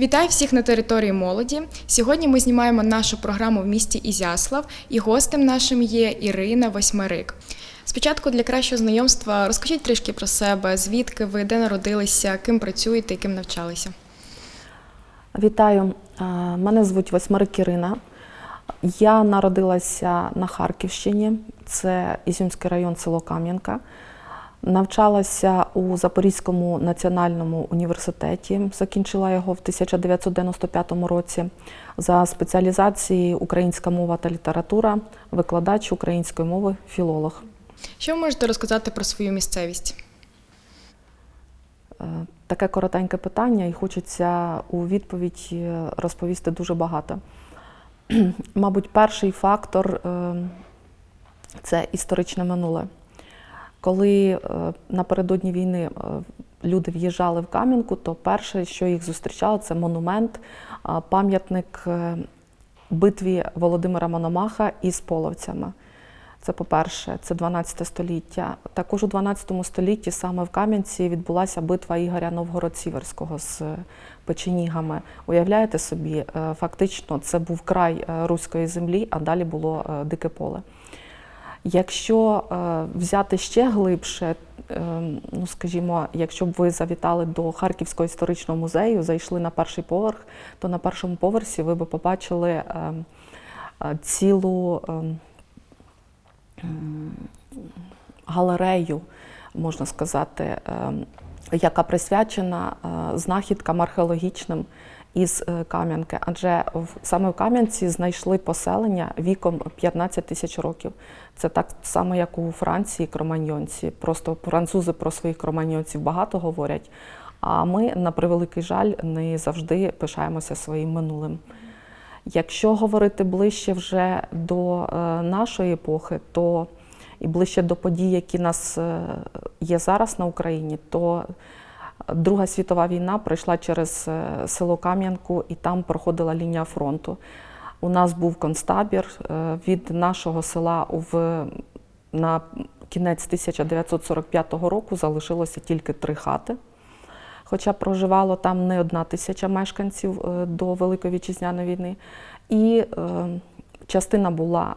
Вітаю всіх на території молоді. Сьогодні ми знімаємо нашу програму в місті Ізяслав, і гостем нашим є Ірина Восьмерик. Спочатку для кращого знайомства розкажіть трішки про себе, звідки ви, де народилися, ким працюєте ким навчалися. Вітаю, мене звуть Восьмерик Ірина. Я народилася на Харківщині, це Ізюмський район, село Кам'янка. Навчалася у Запорізькому національному університеті, закінчила його в 1995 році за спеціалізацією Українська мова та література, викладач української мови, філолог. Що ви можете розказати про свою місцевість? Е, Таке коротеньке питання, і хочеться у відповідь е, розповісти дуже багато. Мабуть, перший фактор е, це історичне минуле. Коли е, напередодні війни е, люди в'їжджали в Кам'янку, то перше, що їх зустрічало, це монумент, пам'ятник е, битві Володимира Мономаха із половцями. Це по-перше, це 12 століття. Також у 12 столітті саме в Кам'янці відбулася битва Ігоря Новгород-Сіверського з печенігами. Уявляєте собі, фактично це був край руської землі, а далі було дике поле. Якщо е, взяти ще глибше, е, ну скажімо, якщо б ви завітали до Харківського історичного музею, зайшли на перший поверх, то на першому поверсі ви б побачили е, цілу галерею, можна сказати, яка присвячена знахідкам археологічним із е, Кам'янки, адже саме в Кам'янці знайшли поселення віком 15 тисяч років. Це так само, як у Франції кроманьйонці. Просто французи про своїх кроманьйонців багато говорять. А ми, на превеликий жаль, не завжди пишаємося своїм минулим. Якщо говорити ближче вже до е, нашої епохи, то і ближче до подій, які нас е, є зараз на Україні, то Друга світова війна пройшла через е, село Кам'янку, і там проходила лінія фронту. У нас був концтабір е, від нашого села в, на кінець 1945 року залишилося тільки три хати. Хоча проживало там не одна тисяча мешканців е, до Великої вітчизняної війни. І е, частина була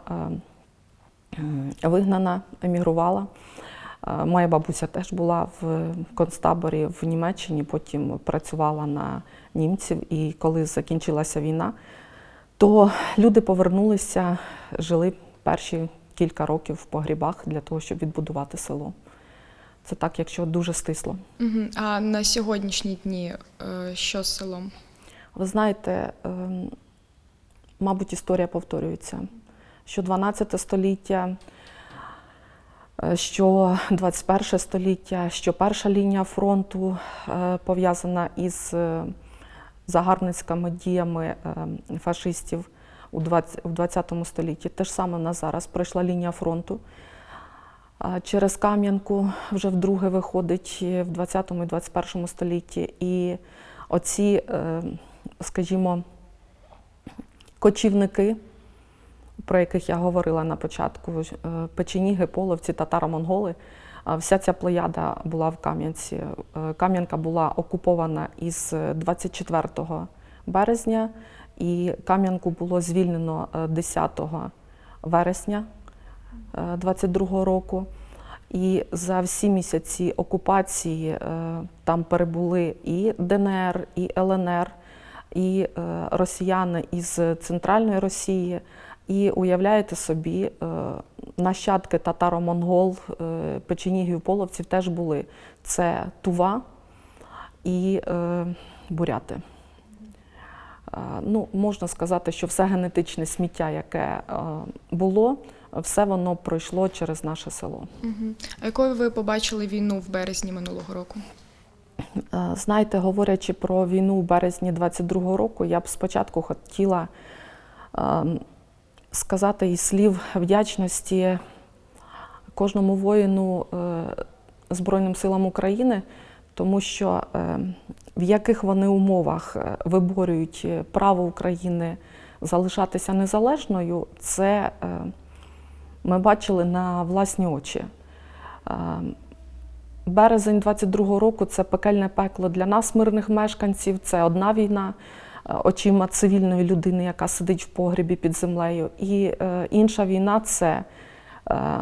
е, вигнана, емігрувала. Моя бабуся теж була в концтаборі в Німеччині, потім працювала на німців. І коли закінчилася війна, то люди повернулися, жили перші кілька років в погрібах для того, щоб відбудувати село. Це так, якщо дуже стисло. А на сьогоднішні дні е, що з селом? Ви знаєте, ем, мабуть, історія повторюється. Що 12 століття, що 21 століття, що перша лінія фронту е, пов'язана із е, загарбницькими діями е, фашистів у 20 столітті. Те ж саме в нас зараз пройшла лінія фронту. Через Кам'янку вже вдруге виходить в 20 і 21 столітті. І оці, е, скажімо, кочівники, про яких я говорила на початку, е, печеніги, половці, татаро-монголи, вся ця плеяда була в Кам'янці. Е, Кам'янка була окупована із 24 березня, і Кам'янку було звільнено е, 10 вересня 22 року. І за всі місяці окупації е, там перебули і ДНР, і ЛНР, і е, росіяни із центральної Росії. І уявляєте собі, е, нащадки татаро-монгол, е, печенігів, половців теж були. Це Тува і е, буряти. Ну, можна сказати, що все генетичне сміття, яке було, все воно пройшло через наше село. Угу. А якою ви побачили війну в березні минулого року? Знаєте, говорячи про війну в березні 22-го року, я б спочатку хотіла е, сказати із слів вдячності кожному воїну е, Збройним силам України, тому що е, в яких вони умовах е, виборюють право України залишатися незалежною, це ми бачили на власні очі. Березень 22-го року це пекельне пекло для нас, мирних мешканців. Це одна війна очима цивільної людини, яка сидить в погрібі під землею. І е, інша війна це е,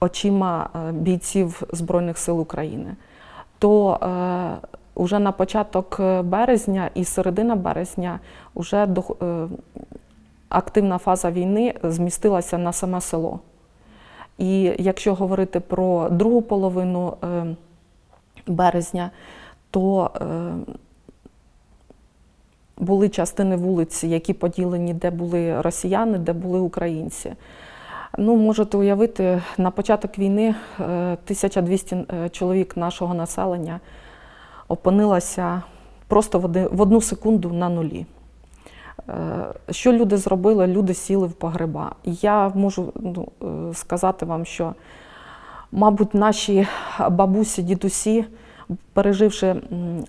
очима е, бійців Збройних сил України. То е, уже на початок е, березня і середина березня вже до, е, активна фаза війни змістилася на саме село. І якщо говорити про другу половину е, березня, то е, були частини вулиць, які поділені, де були росіяни, де були українці. Ну, можете уявити, на початок війни е, 1200 е, чоловік нашого населення опинилося просто в одну секунду на нулі. Е, Що люди зробили? Люди сіли в погреба. Я можу ну, е, сказати вам, що, мабуть, наші бабусі, дідусі, переживши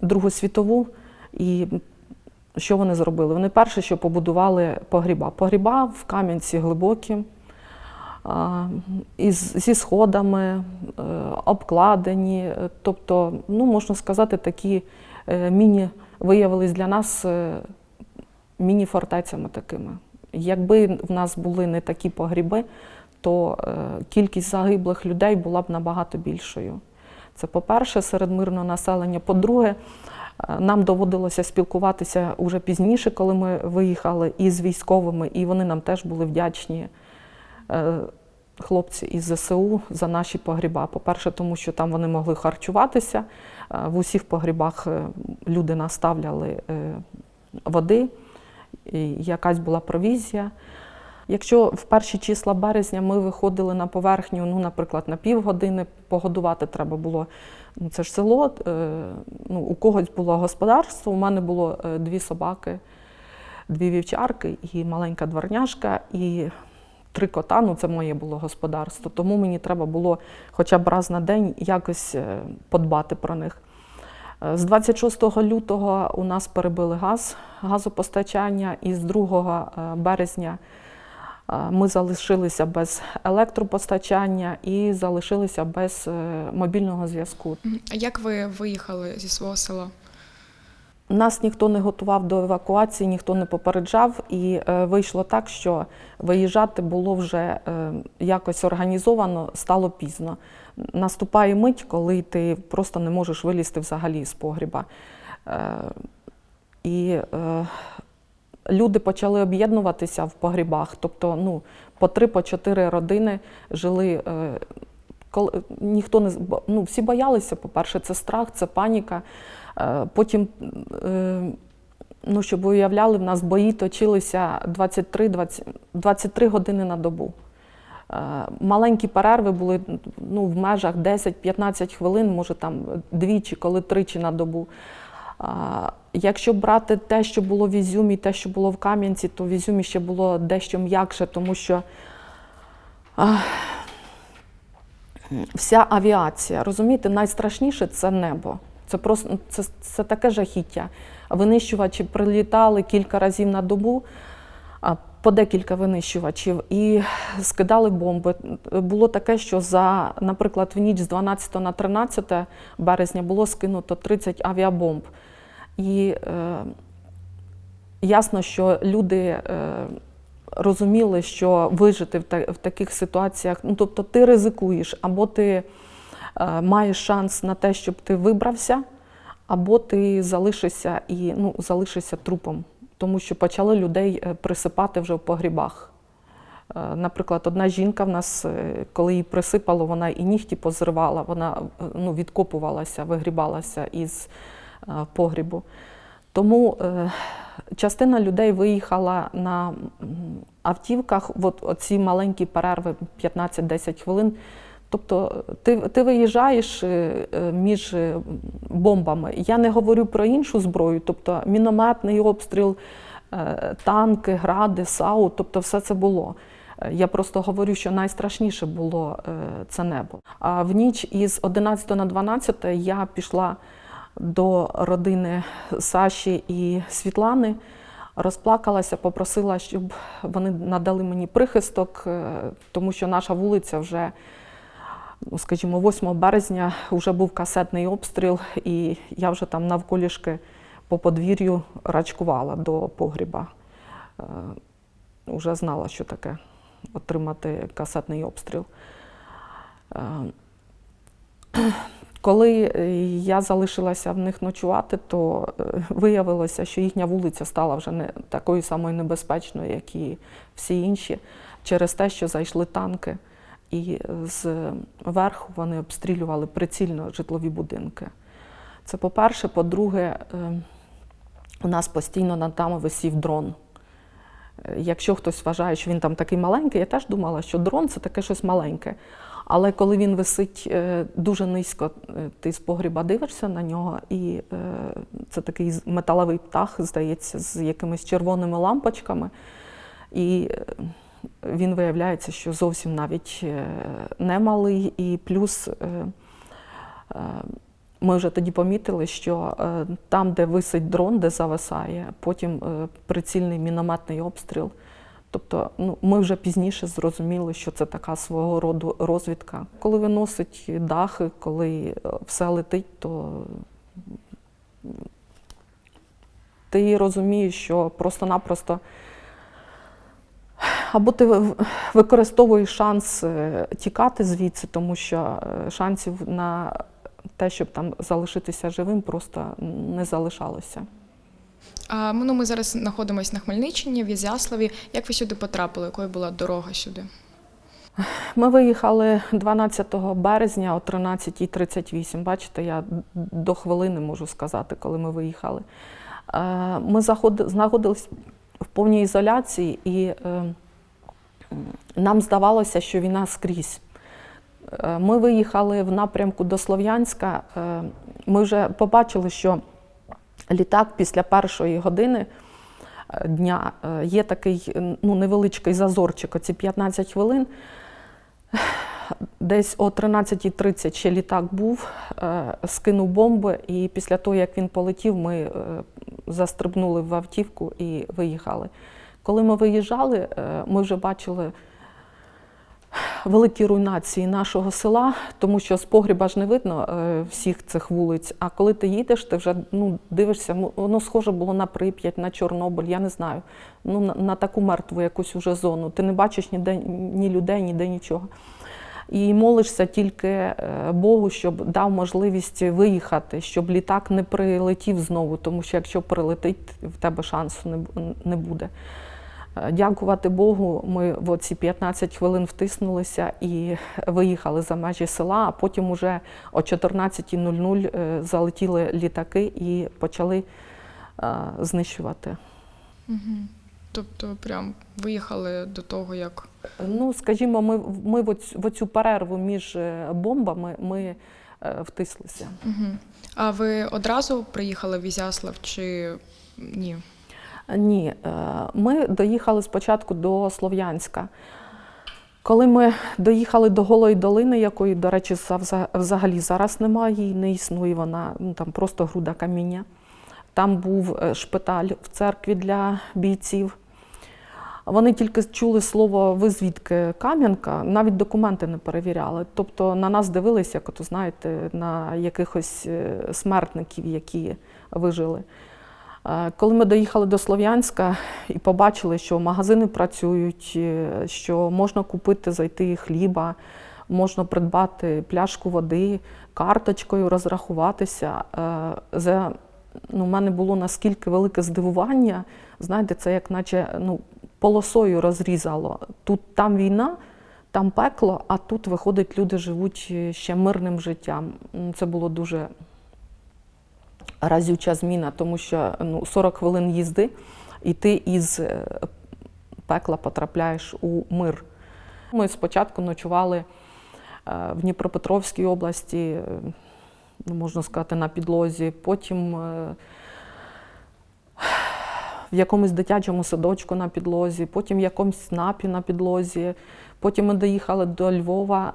Другу світову, і що вони зробили? Вони перше, що побудували погріба. Погріба в Кам'янці глибокі, із, зі сходами, е, обкладені. Тобто, ну, можна сказати, такі е, міні виявились для нас е, міні-фортецями такими. Якби в нас були не такі погріби, то кількість загиблих людей була б набагато більшою. Це по-перше, серед мирного населення. По-друге, нам доводилося спілкуватися уже пізніше, коли ми виїхали із військовими, і вони нам теж були вдячні. е, Хлопці із ЗСУ за наші погріба. По-перше, тому що там вони могли харчуватися. Е, В усіх погрібах е, люди наставляли води, і якась була провізія. Якщо в перші числа березня ми виходили на поверхню, ну, наприклад, на півгодини погодувати треба було. Ну, це ж село, е, ну, у когось було господарство, у мене було е, дві собаки, дві вівчарки і маленька дворняжка, і три кота, ну це моє було господарство. Тому мені треба було хоча б раз на день якось е, подбати про них. З 26 лютого у нас перебили газ, газопостачання, і з 2 е, березня ми залишилися без електропостачання і залишилися без е, мобільного зв'язку. А як ви виїхали зі свого села? Нас ніхто не готував до евакуації, ніхто не попереджав, і е, вийшло так, що виїжджати було вже е, якось організовано, стало пізно. Наступає мить, коли ти просто не можеш вилізти взагалі з погріба. І люди почали об'єднуватися в погрібах, тобто ну, по три, по чотири родини жили. Е, коли ніхто не ну, всі боялися, по-перше, це страх, це паніка. Е, Потім, е, ну, щоб ви уявляли, в нас бої точилися 23, 20, 23 години на добу. Маленькі перерви були ну, в межах 10-15 хвилин, може там двічі, коли тричі на добу. Якщо брати те, що було в Ізюмі, те, що було в Кам'янці, то в Ізюмі ще було дещо м'якше, тому що а, вся авіація, розумієте, найстрашніше це небо. Це просто це, це таке жахіття. Винищувачі прилітали кілька разів на добу, по декілька винищувачів, і скидали бомби. Було таке, що за, наприклад, в ніч з 12 на 13 березня було скинуто 30 авіабомб. І е, ясно, що люди е, розуміли, що вижити в, та, в таких ситуаціях, ну тобто ти ризикуєш, або ти е, маєш шанс на те, щоб ти вибрався, або ти залишишся і ну, залишишся трупом, тому що почали людей е, присипати вже в погрібах. Е, Наприклад, одна жінка в нас, е, коли її присипало, вона і нігті позривала, вона ну, відкопувалася, вигрібалася із погрібу. Тому е, частина людей виїхала на автівках, от оці маленькі перерви 15-10 хвилин. Тобто ти, ти виїжджаєш е, е, між е, бомбами. Я не говорю про іншу зброю, тобто мінометний обстріл, е, танки, гради, САУ, тобто все це було. Е, Я просто говорю, що найстрашніше було е, це небо. А в ніч із 11 на 12 я пішла до родини Саші і Світлани, розплакалася, попросила, щоб вони надали мені прихисток, е, тому що наша вулиця вже ну, скажімо, 8 березня вже був касетний обстріл, і я вже там навколішки по подвір'ю рачкувала до погріба. Е, Уже знала, що таке отримати касетний обстріл. Коли е, я залишилася в них ночувати, то е, виявилося, що їхня вулиця стала вже не такою самою небезпечною, як і всі інші, через те, що зайшли танки, і з верху вони обстрілювали прицільно житлові будинки. Це по-перше. По-друге, е, у нас постійно над нами висів дрон. Якщо хтось вважає, що він там такий маленький, я теж думала, що дрон це таке щось маленьке. Але коли він висить е, дуже низько, е, ти з погріба дивишся на нього, і е, це такий металевий птах, здається, з якимись червоними лампочками. І він виявляється, що зовсім навіть е, не малий. І плюс ми вже тоді помітили, що там, де висить дрон, де зависає, потім прицільний мінометний обстріл. Тобто, ну, ми вже пізніше зрозуміли, що це така свого роду розвідка. Коли виносить дахи, коли е, все летить, то ти розумієш, що просто-напросто або ти використовуєш шанс е, тікати звідси, тому що е, шансів на те, щоб там залишитися живим, просто не залишалося. А ну, ми зараз знаходимося на Хмельниччині, в Ізяславі. Як ви сюди потрапили? Якою була дорога сюди? Ми виїхали 12 березня о 13.38. Бачите, я до хвилини можу сказати, коли ми виїхали. Е, Ми знаходились в повній ізоляції, і е, нам здавалося, що війна скрізь. Е, Ми виїхали в напрямку до Слов'янська. Ми вже побачили, що літак після першої години е, дня е, є такий ну, невеличкий зазорчик, оці 15 хвилин. Десь о 13.30 ще літак був, е, скинув бомби, і після того, як він полетів, ми застрибнули в автівку і виїхали. Коли ми виїжджали, ми вже бачили великі руйнації нашого села, тому що з погріба ж не видно е, всіх цих вулиць. А коли ти їдеш, ти вже ну, дивишся, ну, воно схоже було на Прип'ять, на Чорнобиль, я не знаю. Ну, на, на таку мертву якусь уже зону. Ти не бачиш ніде ні людей, ніде нічого. І молишся тільки е, Богу, щоб дав можливість виїхати, щоб літак не прилетів знову, тому що якщо прилетить, в тебе шансу не не буде. Е, Дякувати Богу, ми в оці 15 хвилин втиснулися і виїхали за межі села, а потім уже о 14.00 е, залетіли літаки і почали е, знищувати. Угу. Тобто, прям виїхали до того, як Ну, скажімо, ми, ми в оцю, перерву між бомбами ми втислися. угу. А ви одразу приїхали в Ізяслав чи ні? Ні, е, ми доїхали спочатку до Слов'янська. Коли ми доїхали до Голої долини, якої, до речі, взагалі зараз немає, і не існує вона, ну, там просто груда каміння. Там був е, шпиталь в церкві для бійців. Вони тільки чули слово ви звідки Кам'янка, навіть документи не перевіряли. Тобто на нас дивилися, як, ото, знаєте, на якихось е, смертників, які вижили. Коли ми доїхали до Слов'янська і побачили, що магазини працюють, е, що можна купити, зайти хліба, можна придбати пляшку води, карточкою розрахуватися. е, За ну, в мене було наскільки велике здивування. Знаєте, це як наче ну, полосою розрізало. Тут там війна, там пекло, а тут, виходить, люди живуть е, ще мирним життям. Це було дуже разюча зміна, тому що ну, 40 хвилин їзди, і ти із е, пекла потрапляєш у мир. Ми спочатку ночували е, в Дніпропетровській області, е, ну, можна сказати, на підлозі, потім в якомусь дитячому садочку на підлозі, потім в якомусь снапі на підлозі. Потім ми доїхали до Львова,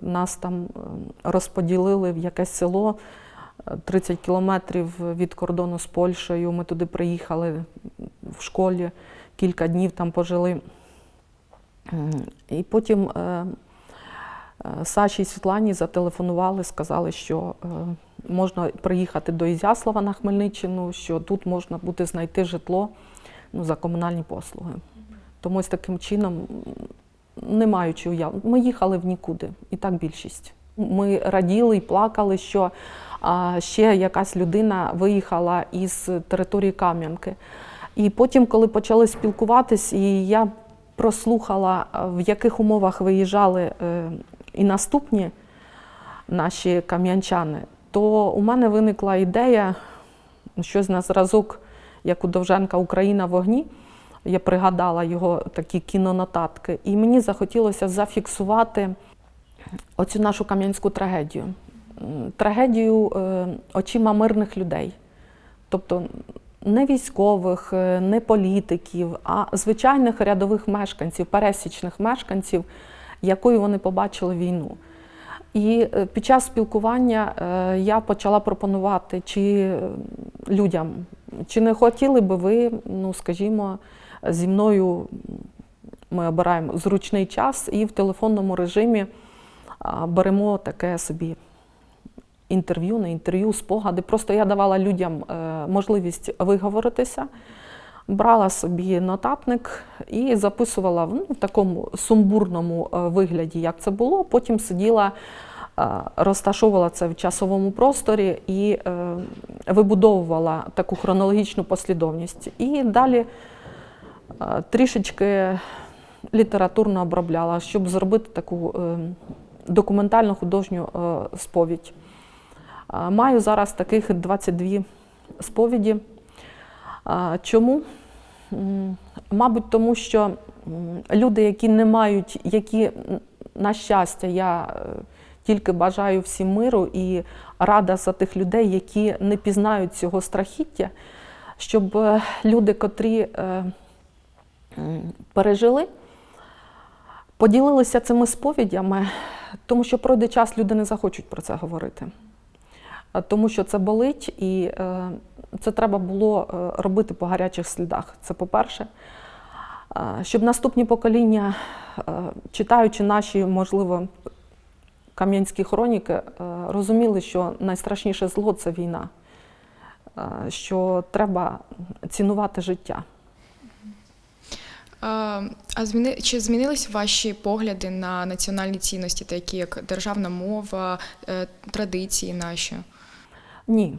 нас там е, розподілили в якесь село. Е, 30 кілометрів від кордону з Польщею. Ми туди приїхали в школі, кілька днів там пожили. І потім е, Е, Саші і Світлані зателефонували, сказали, що е, можна приїхати до Ізяслава на Хмельниччину, що тут можна буде знайти житло ну, за комунальні послуги. Тому ось таким чином, не маючи уяв, ми їхали в нікуди, і так більшість. Ми раділи і плакали, що ще якась людина виїхала із території Кам'янки. І потім, коли почали спілкуватись, і я прослухала, в яких умовах виїжджали е, і наступні наші кам'янчани, то у мене виникла ідея, щось на зразок, як у Довженка Україна вогні. Я пригадала його такі кінонотатки, і мені захотілося зафіксувати оцю нашу кам'янську трагедію. Трагедію е, очима мирних людей. Тобто не військових, е, не політиків, а звичайних рядових мешканців, пересічних мешканців, якою вони побачили війну. І е, під час спілкування я почала пропонувати чи людям, чи не хотіли би ви, ну скажімо, зі мною ми обираємо зручний час і в телефонному режимі беремо таке собі інтерв'ю, не інтерв'ю, спогади. Просто я давала людям е, можливість виговоритися, брала собі нотатник і записувала ну, в такому сумбурному е, вигляді, як це було. Потім сиділа, е, розташовувала це в часовому просторі і е, вибудовувала таку хронологічну послідовність. І далі е, трішечки літературно обробляла, щоб зробити таку документальну художню е, сповідь. Маю зараз таких 22 сповіді. Чому? Мабуть, тому що люди, які не мають, які, на щастя, я е, тільки бажаю всім миру і рада за тих людей, які не пізнають цього страхіття, щоб е, люди, котрі е, пережили, поділилися цими сповідями, тому що пройде час, люди не захочуть про це говорити. Тому що це болить, і е, це треба було е, робити по гарячих слідах. Це по-перше. Е, Щоб наступні покоління, е, читаючи наші, можливо, кам'янські хроніки, е, розуміли, що найстрашніше зло це війна, е, що треба цінувати життя. А, зміни чи змінились ваші погляди на національні цінності, такі як державна мова, е, традиції наші? Ні.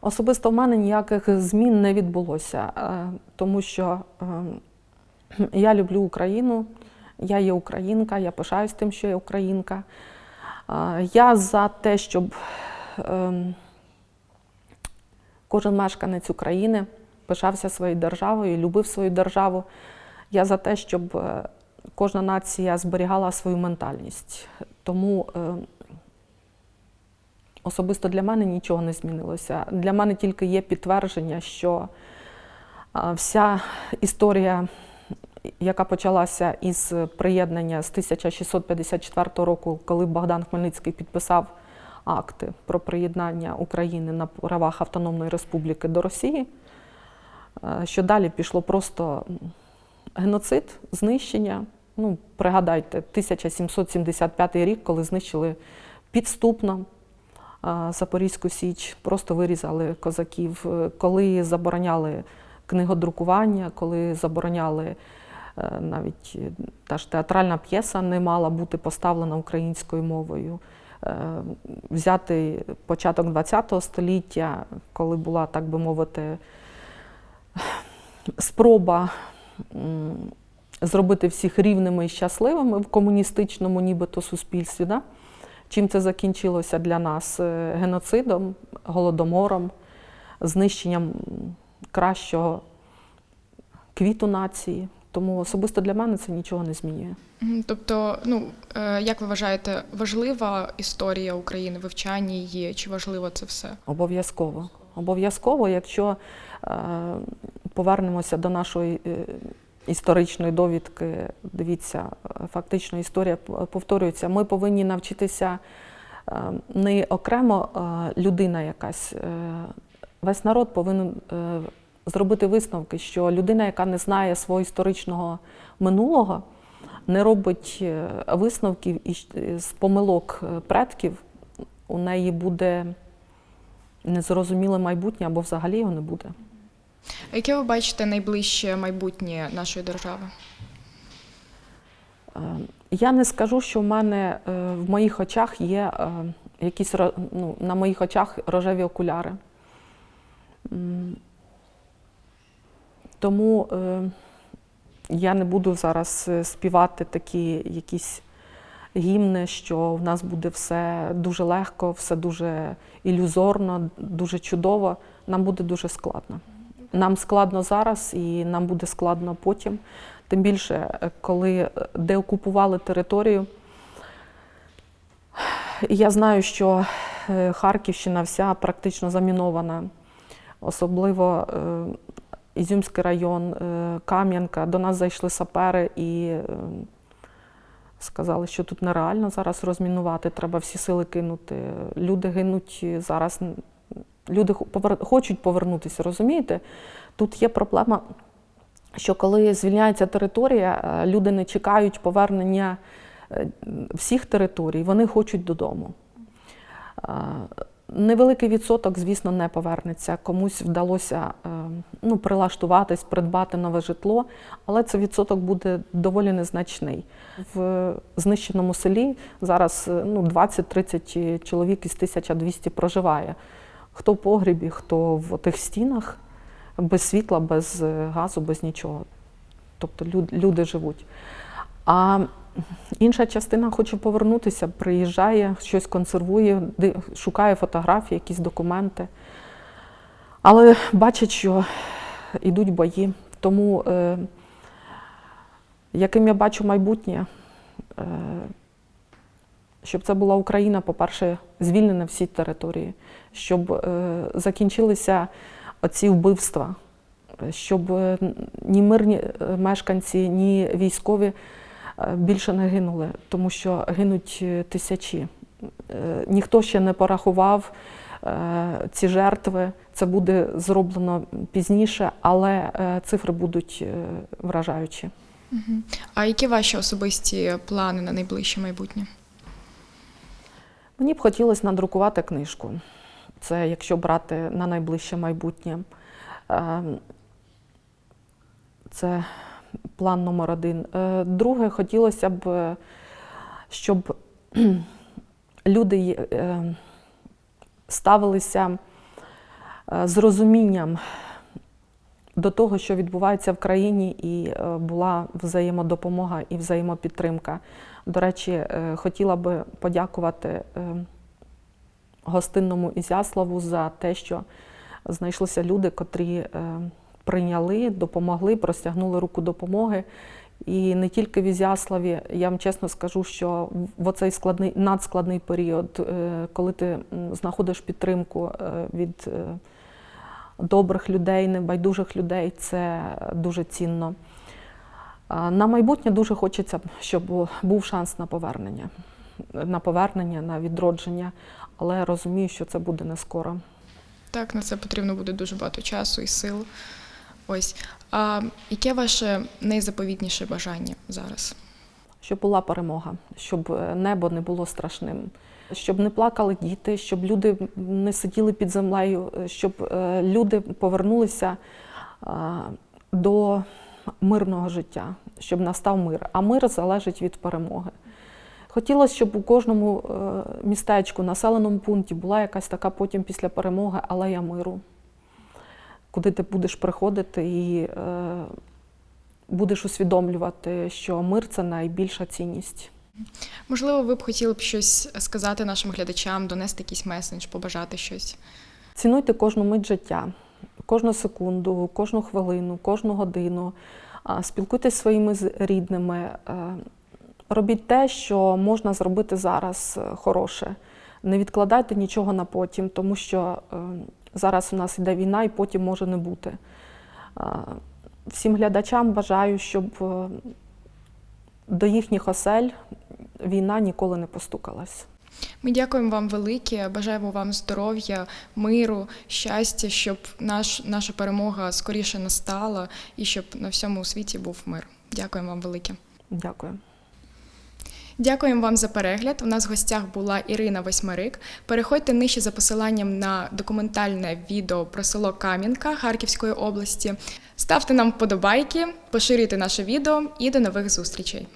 Особисто в мене ніяких змін не відбулося, е, тому що е, я люблю Україну, я є українка, я пишаюсь тим, що я українка. Е, Я за те, щоб ем, кожен мешканець України пишався своєю державою, любив свою державу. Я за те, щоб е, кожна нація зберігала свою ментальність. Тому е, особисто для мене нічого не змінилося. Для мене тільки є підтвердження, що а, вся історія, яка почалася із приєднання з 1654 року, коли Богдан Хмельницький підписав акти про приєднання України на правах Автономної Республіки до Росії, е, що далі пішло просто геноцид, знищення. Ну, пригадайте, 1775 рік, коли знищили підступно Запорізьку Січ, просто вирізали козаків, Е, коли забороняли книгодрукування, коли забороняли е, навіть е, та ж театральна п'єса не мала бути поставлена українською мовою. Взяти початок ХХ століття, коли була, так би мовити, спроба зробити всіх рівними і щасливими в комуністичному нібито суспільстві. Да? Чим це закінчилося для нас? Е, Геноцидом, голодомором, знищенням кращого квіту нації. Тому особисто для мене це нічого не змінює. Тобто, ну е, як ви вважаєте, важлива історія України, вивчання її, чи важливо це все? Обов'язково. Обов'язково, якщо е, повернемося до нашої е, історичної довідки, дивіться, фактично історія повторюється. Ми повинні навчитися е, не окремо е, людина якась, весь народ повинен зробити висновки, що людина, яка не знає свого історичного минулого, не робить висновків з помилок предків, у неї буде незрозуміле майбутнє або взагалі його не буде. Яке ви бачите найближче майбутнє нашої держави? Е, Я не скажу, що в мене е, в моїх очах є е, якісь ну, на моїх очах рожеві окуляри. Тому я не буду зараз співати такі якісь гімни, що в нас буде все дуже легко, все дуже ілюзорно, дуже чудово. Нам буде дуже складно. Нам складно зараз і нам буде складно потім. Тим більше, е, коли е, деокупували територію. Я знаю, що е, Харківщина вся практично замінована, особливо Ізюмський район, Кам'янка. До нас зайшли сапери і сказали, що тут нереально зараз розмінувати, треба всі сили кинути. Люди гинуть зараз. Люди хочуть повернутися, розумієте? Тут є проблема, що коли звільняється територія, е, люди не чекають повернення е, всіх територій, вони хочуть додому. Е, Невеликий відсоток, звісно, не повернеться. Комусь вдалося ну, прилаштуватись, придбати нове житло, але цей відсоток буде доволі незначний. В знищеному селі зараз ну, 20-30 чоловік із 1200 проживає. Хто в погрібі, хто в тих стінах, без світла, без е, газу, без нічого. Тобто люди живуть. А інша частина хоче повернутися, приїжджає, щось консервує, шукає фотографії, якісь документи. Але бачить, що йдуть бої. Тому, е, яким я бачу майбутнє, е, щоб це була Україна, по-перше, звільнена всі території, щоб е, закінчилися оці вбивства, щоб е, ні мирні е, мешканці, ні військові е, більше не гинули, тому що гинуть тисячі. Е, Ніхто ще не порахував е, ці жертви. Це буде зроблено пізніше, але е, цифри будуть е, вражаючі. А які ваші особисті плани на найближче майбутнє? Мені б хотілося надрукувати книжку. Це якщо брати на найближче майбутнє. Ем, Це план номер один. Е, Друге, хотілося б, щоб люди е, ставилися е, з розумінням до того, що відбувається в країні, і була взаємодопомога і взаємопідтримка. До речі, хотіла би подякувати е, гостинному Ізяславу за те, що знайшлися люди, котрі е, прийняли, допомогли, простягнули руку допомоги. І не тільки в Ізяславі, я вам чесно скажу, що в оцей складний надскладний період, е, коли ти знаходиш підтримку е, від добрих людей, небайдужих людей, це дуже цінно. На майбутнє дуже хочеться, щоб був шанс на повернення, на повернення, на відродження, але розумію, що це буде не скоро. Так, на це потрібно буде дуже багато часу і сил. Ось. А яке ваше найзаповітніше бажання зараз? Щоб була перемога, щоб е, небо не було страшним, щоб не плакали діти, щоб люди не сиділи під землею, е, щоб е, люди повернулися до мирного життя, щоб настав мир. А мир залежить від перемоги. Хотілося, щоб у кожному е, містечку, населеному пункті була якась така потім після перемоги алея миру, куди ти будеш приходити і е, будеш усвідомлювати, що мир це найбільша цінність. Можливо, ви б хотіли б щось сказати нашим глядачам, донести якийсь меседж, побажати щось. Цінуйте кожну мить життя, кожну секунду, кожну хвилину, кожну годину. Спілкуйтесь зі своїми рідними. Е, Робіть те, що можна зробити зараз е, хороше. Не відкладайте нічого на потім, тому що е, зараз у нас йде війна і потім може не бути. Всім глядачам бажаю, щоб е, до їхніх осель війна ніколи не постукалась. Ми дякуємо вам велике, бажаємо вам здоров'я, миру, щастя, щоб наш, наша перемога скоріше настала і щоб на всьому світі був мир. Дякуємо вам велике. Дякую. Дякуємо вам за перегляд. У нас в гостях була Ірина Восьмарик. Переходьте нижче за посиланням на документальне відео про село Кам'янка Харківської області. Ставте нам вподобайки, поширюйте наше відео і до нових зустрічей.